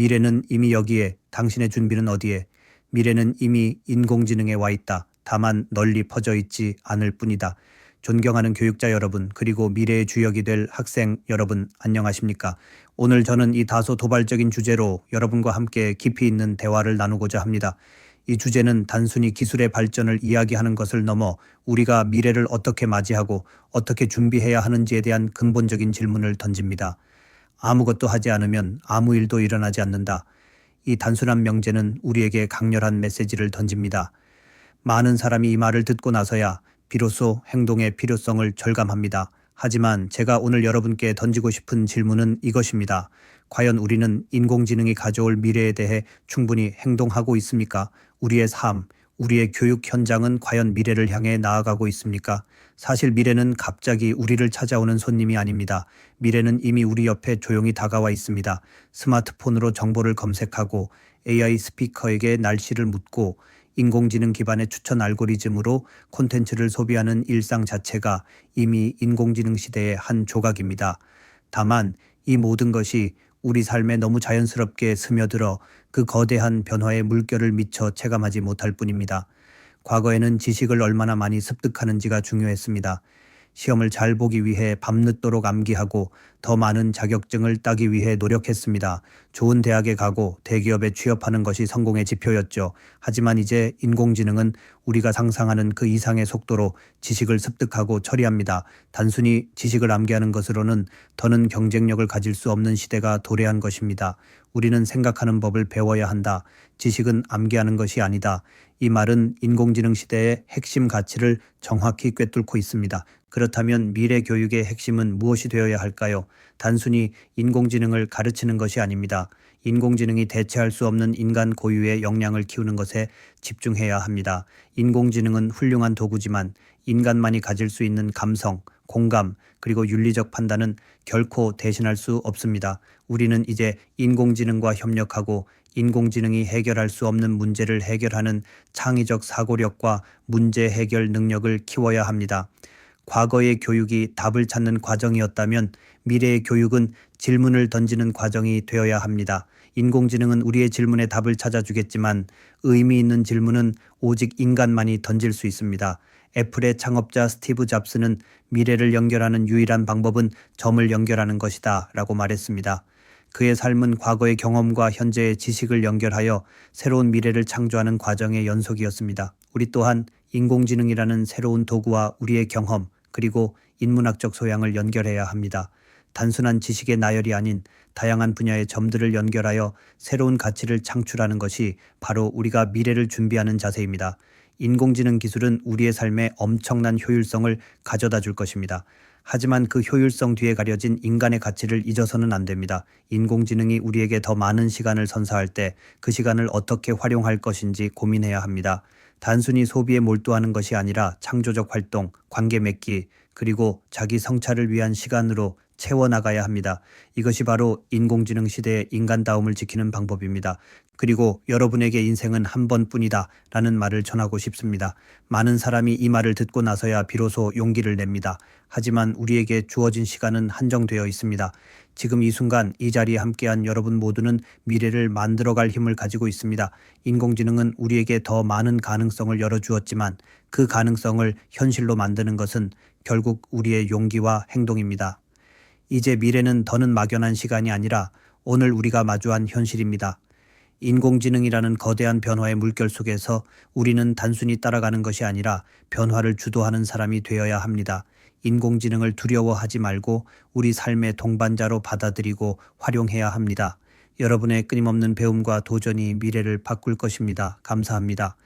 미래는 이미 여기에, 당신의 준비는 어디에? 미래는 이미 인공지능에 와 있다. 다만 널리 퍼져 있지 않을 뿐이다. 존경하는 교육자 여러분, 그리고 미래의 주역이 될 학생 여러분, 안녕하십니까? 오늘 저는 이 다소 도발적인 주제로 여러분과 함께 깊이 있는 대화를 나누고자 합니다. 이 주제는 단순히 기술의 발전을 이야기하는 것을 넘어 우리가 미래를 어떻게 맞이하고 어떻게 준비해야 하는지에 대한 근본적인 질문을 던집니다. 아무것도 하지 않으면 아무 일도 일어나지 않는다. 이 단순한 명제는 우리에게 강렬한 메시지를 던집니다. 많은 사람이 이 말을 듣고 나서야 비로소 행동의 필요성을 절감합니다. 하지만 제가 오늘 여러분께 던지고 싶은 질문은 이것입니다. 과연 우리는 인공지능이 가져올 미래에 대해 충분히 행동하고 있습니까? 우리의 삶, 우리의 교육 현장은 과연 미래를 향해 나아가고 있습니까? 사실 미래는 갑자기 우리를 찾아오는 손님이 아닙니다. 미래는 이미 우리 옆에 조용히 다가와 있습니다. 스마트폰으로 정보를 검색하고 AI 스피커에게 날씨를 묻고 인공지능 기반의 추천 알고리즘으로 콘텐츠를 소비하는 일상 자체가 이미 인공지능 시대의 한 조각입니다. 다만 이 모든 것이 우리 삶에 너무 자연스럽게 스며들어 그 거대한 변화의 물결을 미쳐 체감하지 못할 뿐입니다. 과거에는 지식을 얼마나 많이 습득하는지가 중요했습니다. 시험을 잘 보기 위해 밤늦도록 암기하고 더 많은 자격증을 따기 위해 노력했습니다. 좋은 대학에 가고 대기업에 취업하는 것이 성공의 지표였죠. 하지만 이제 인공지능은 우리가 상상하는 그 이상의 속도로 지식을 습득하고 처리합니다. 단순히 지식을 암기하는 것으로는 더는 경쟁력을 가질 수 없는 시대가 도래한 것입니다. 우리는 생각하는 법을 배워야 한다. 지식은 암기하는 것이 아니다. 이 말은 인공지능 시대의 핵심 가치를 정확히 꿰뚫고 있습니다. 그렇다면 미래 교육의 핵심은 무엇이 되어야 할까요? 단순히 인공지능을 가르치는 것이 아닙니다. 인공지능이 대체할 수 없는 인간 고유의 역량을 키우는 것에 집중해야 합니다. 인공지능은 훌륭한 도구지만 인간만이 가질 수 있는 감성, 공감, 그리고 윤리적 판단은 결코 대신할 수 없습니다. 우리는 이제 인공지능과 협력하고 인공지능이 해결할 수 없는 문제를 해결하는 창의적 사고력과 문제 해결 능력을 키워야 합니다. 과거의 교육이 답을 찾는 과정이었다면 미래의 교육은 질문을 던지는 과정이 되어야 합니다. 인공지능은 우리의 질문에 답을 찾아주겠지만 의미 있는 질문은 오직 인간만이 던질 수 있습니다. 애플의 창업자 스티브 잡스는 미래를 연결하는 유일한 방법은 점을 연결하는 것이다 라고 말했습니다. 그의 삶은 과거의 경험과 현재의 지식을 연결하여 새로운 미래를 창조하는 과정의 연속이었습니다. 우리 또한 인공지능이라는 새로운 도구와 우리의 경험 그리고 인문학적 소양을 연결해야 합니다. 단순한 지식의 나열이 아닌 다양한 분야의 점들을 연결하여 새로운 가치를 창출하는 것이 바로 우리가 미래를 준비하는 자세입니다. 인공지능 기술은 우리의 삶에 엄청난 효율성을 가져다 줄 것입니다. 하지만 그 효율성 뒤에 가려진 인간의 가치를 잊어서는 안 됩니다. 인공지능이 우리에게 더 많은 시간을 선사할 때 그 시간을 어떻게 활용할 것인지 고민해야 합니다. 단순히 소비에 몰두하는 것이 아니라 창조적 활동, 관계 맺기, 그리고 자기 성찰을 위한 시간으로 채워나가야 합니다. 이것이 바로 인공지능 시대의 인간다움을 지키는 방법입니다. 그리고 여러분에게 인생은 한 번뿐이다 라는 말을 전하고 싶습니다. 많은 사람이 이 말을 듣고 나서야 비로소 용기를 냅니다. 하지만 우리에게 주어진 시간은 한정되어 있습니다. 지금 이 순간 이 자리에 함께한 여러분 모두는 미래를 만들어갈 힘을 가지고 있습니다. 인공지능은 우리에게 더 많은 가능성을 열어주었지만 그 가능성을 현실로 만드는 것은 결국 우리의 용기와 행동입니다. 이제 미래는 더는 막연한 시간이 아니라 오늘 우리가 마주한 현실입니다. 인공지능이라는 거대한 변화의 물결 속에서 우리는 단순히 따라가는 것이 아니라 변화를 주도하는 사람이 되어야 합니다. 인공지능을 두려워하지 말고 우리 삶의 동반자로 받아들이고 활용해야 합니다. 여러분의 끊임없는 배움과 도전이 미래를 바꿀 것입니다. 감사합니다.